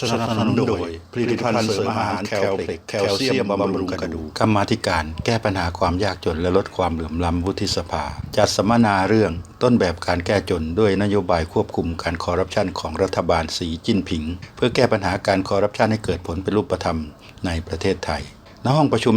สนับสนุนโดยผลิตภัณฑ์เสริมอาหารแคลเพล็กแคลเซียมบำรุงกระดูกกรรมาธิการแก้ปัญหาความยากจนและลดความเหลื่อมล้ำวุฒิสภา จัดสัมมนาเรื่องต้นแบบการแก้จนด้วยนโยบายควบคุมการคอร์รัปชันของรัฐบาลสีจิ้นผิง เพื่อแก้ปัญหาการคอร์รัปชันให้เกิดผลเป็นรูปธรรมในประเทศไทย ณห้องประชุม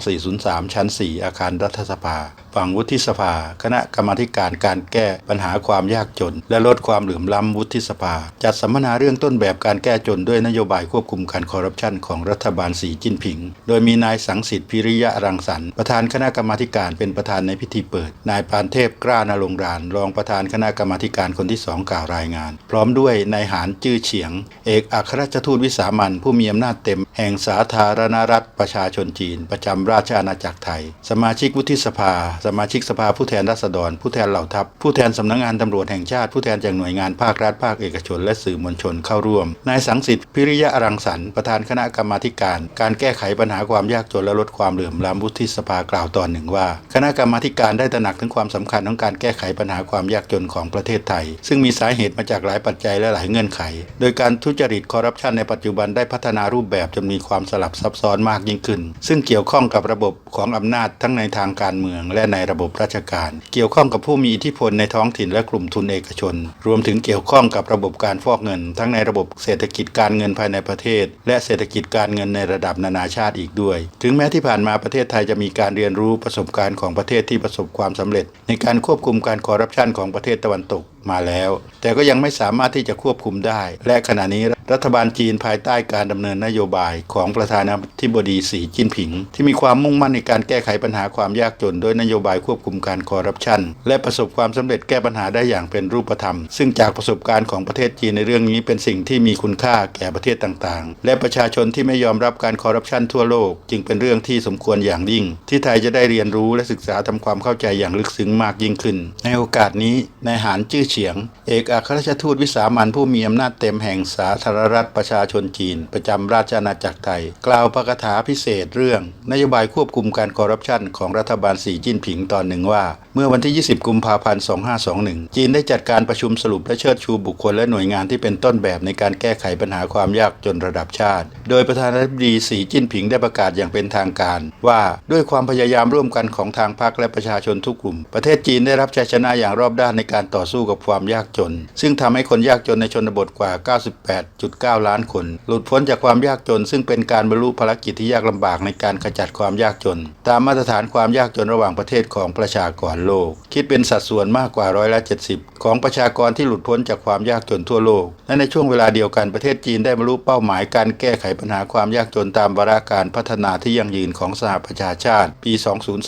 402-403 ชั้น 4 อาคารรัฐสภา ฝั่งวุฒิสภา คณะกรรมาการการแก้ปัญหาความยากจน และลดความเหลื่อมล้ำวุฒิสภา จัดสัมมนาเรื่องต้นแบบการแก้จนด้วยนโยบายควบคุมการคอร์รัปชันของรัฐบาลสีจิ้นผิง โดยมีนายสังสิทธิ์พิริยะรังสรรค์ประธานคณะกรรมาการเป็นประธานในพิธีเปิด นายปานเทพกล้านรงราน รองประธานคณะกรรมาการคนที่สองกล่าวรายงาน พร้อมด้วยนายหานจื้อเฉียง เอกอัครราชทูตวิสามันผู้มีอำนาจเต็ม แห่งสาธารณรัฐประชาชนจีน ประจำราชอาณาจักรไทย สมาชิกวุฒิสภา สมาชิกสภาผู้แทนราษฎร ผู้แทนเหล่าทัพ ผู้แทนสำนักงานตำรวจแห่งชาติ ผู้แทนจากหน่วยงานภาครัฐภาคเอกชน และสื่อมวลชนเข้าร่วม นายสังสิทธิ์พิริยะอรังสรรค์ประธานคณะกรรมาการ การแก้ไขปัญหาความยากจนและลดความเหลื่อมล้ำวุฒิสภากล่าวตอนหนึ่งว่า คณะกรรมาการได้ตระหนักถึงความสำคัญของการแก้ไขปัญหาความยากจนของประเทศไทย ซึ่งมีสาเหตุมาจากหลายปัจจัยและหลายเงื่อนไข โดยการทุจริตคอร์รัปชันในปัจจุบันได้พัฒนารูปแบบจนมีความสลับซับซ้อนมากยิ่งขึ้น ซึ่งเกี่ยวข้องกับระบบของอำนาจทั้งในทางการเมือง และในระบบราชการ เกี่ยวข้องกับผู้มีอิทธิพลในท้องถิ่นและกลุ่มทุนเอกชน รวมถึงเกี่ยวข้องกับระบบการฟอกเงิน ทั้งในระบบเศรษฐกิจการเงินภายในประเทศ และเศรษฐกิจการเงินในระดับนานาชาติอีกด้วย ถึงแม้ที่ผ่านมาประเทศไทยจะมีการเรียนรู้ประสบการณ์ของประเทศที่ประสบความสำเร็จ ในการควบคุมการคอร์รัปชันของประเทศตะวันตก มาแล้ว แต่ก็ยังไม่สามารถที่จะควบคุมได้ และขณะนี้รัฐบาลจีนภายใต้การดำเนินนโยบายของประธานาธิบดีสีจิ้นผิง ที่มีความมุ่งมั่นในการแก้ไขปัญหาความยากจนโดยนโยบายควบคุมการคอร์รัปชัน และประสบความสำเร็จแก้ปัญหาได้อย่างเป็นรูปธรรม ซึ่งจากประสบการณ์ของประเทศจีนในเรื่องนี้เป็นสิ่งที่มีคุณค่าแก่ประเทศต่างๆ และประชาชนที่ไม่ยอมรับการคอร์รัปชันทั่วโลก จึงเป็นเรื่องที่สมควรอย่างยิ่ง ที่ไทยจะได้เรียนรู้และศึกษาทำความเข้าใจอย่างลึกซึ้งมากยิ่งขึ้น ในโอกาสนี้นายหานจื้อเฉียง เอกอัครราชทูตวิสามันผู้มีอำนาจเต็มแห่งสาธารณรัฐประชาชนจีน ประจำราชอาณาจักรไทย กล่าวประกถาพิเศษเรื่อง นโยบายควบคุมการคอร์รัปชันของรัฐบาลสีจิ้นผิงตอนหนึ่งว่า เมื่อวันที่ 20 กุมภาพันธ์ 2521 จีนได้จัดการประชุมสรุปและเชิดชูบุคคลและหน่วยงานที่เป็นต้นแบบในการแก้ไขปัญหาความยากจนระดับชาติ โดยประธานาธิบดีสีจิ้นผิงได้ประกาศอย่างเป็นทางการ ว่าด้วยความพยายามร่วมกันของทางพรรคและประชาชนทุกกลุ่ม ประเทศจีนได้รับชัยชนะอย่างรอบด้านในการต่อสู้กับความยากจน ซึ่งทำให้คนยากจนในชนบทกว่า 98.9 ล้านคน หลุดพ้นจากความยากจน ซึ่งเป็นการบรรลุภารกิจที่ยากลำบากในการขจัดความยากจน ตามมาตรฐานความยากจนระหว่างประเทศของประชากรโลก คิดเป็นสัดส่วนมากกว่าร้อยละ70 ของประชากรที่หลุดพ้นจากความยากจนทั่วโลก และในช่วงเวลาเดียวกันประเทศจีนได้บรรลุเป้าหมายการแก้ไขปัญหาความยากจนตามวาระการพัฒนาที่ยั่งยืนของสหประชาชาติ ปี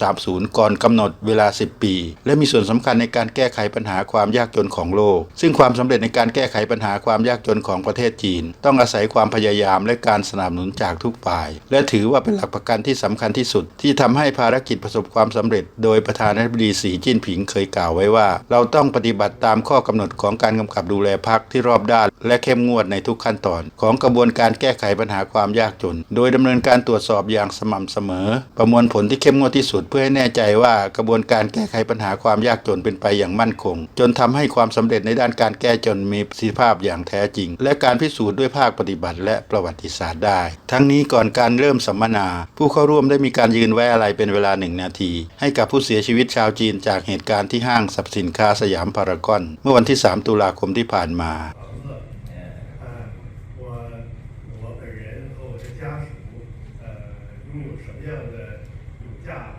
2030 ก่อนกำหนดเวลา 10 ปี และมีส่วนสำคัญในการแก้ไขปัญหาความยากจนของโลก ซึ่งความสำเร็จในการแก้ไขปัญหาความยากจนของประเทศจีน ต้องอาศัยความพยายามและการสนับสนุนจากทุกฝ่าย และถือว่าเป็นหลักประกันที่สำคัญที่สุด ที่ทำให้ภารกิจประสบความสำเร็จ โดยประธานาธิบดีสีจิ้นผิงเคยกล่าวไว้ว่า เราต้องปฏิบัติตามข้อกำหนดของการกำกับดูแลพักที่รอบด้าน และเข้มงวดในทุกขั้นตอน ของกระบวนการแก้ไขปัญหาความยากจน โดยดำเนินการตรวจสอบอย่างสม่ำเสมอ ประมวลผลที่เข้มงวดที่สุดเพื่อให้แน่ใจว่ากระบวนการแก้ไขปัญหาความยากจนเป็นไปอย่างมั่นคง จนทำให้ความสำเร็จในด้านการแก้จนมีประสิทธิภาพอย่างแท้จริง และการพิสูจน์ด้วยภาคปฏิบัติ และประวัติศาสตร์ได้ ทั้งนี้ก่อนการเริ่มสัมมนา ผู้เข้าร่วมได้มีการยืนไว้อะไรเป็นเวลาหนึ่งนาที ให้กับผู้เสียชีวิตชาวจีนจากเหตุการณ์ที่ห้างสรรพสินค้าสยามพารากอน เมื่อวันที่ 3 ตุลาคมที่ผ่านมา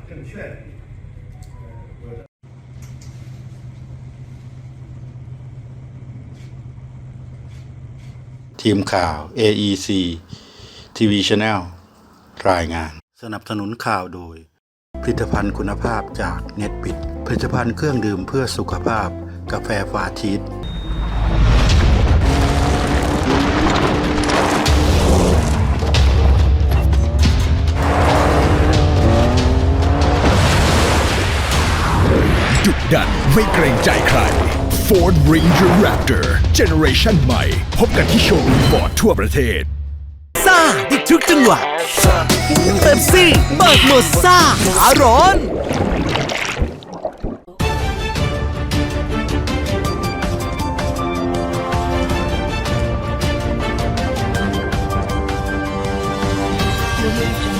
证券 ทีมข่าว AEC TV Channel รายงาน สนับสนุนข่าวโดย ผลิตภัณฑ์คุณภาพจากเน็ตปิด ผลิตภัณฑ์เครื่องดื่มเพื่อสุขภาพ กาแฟฟาชีสดุดันไม่เกรงใจใคร Ford Ranger Raptor เจเนอเรชันใหม่ พบกันที่โชว์รูมฟอร์ดทั่วประเทศ ซ่าอีกทุกจังหวะเต็มซี่เบิกหมดซ่าหาร้อนเ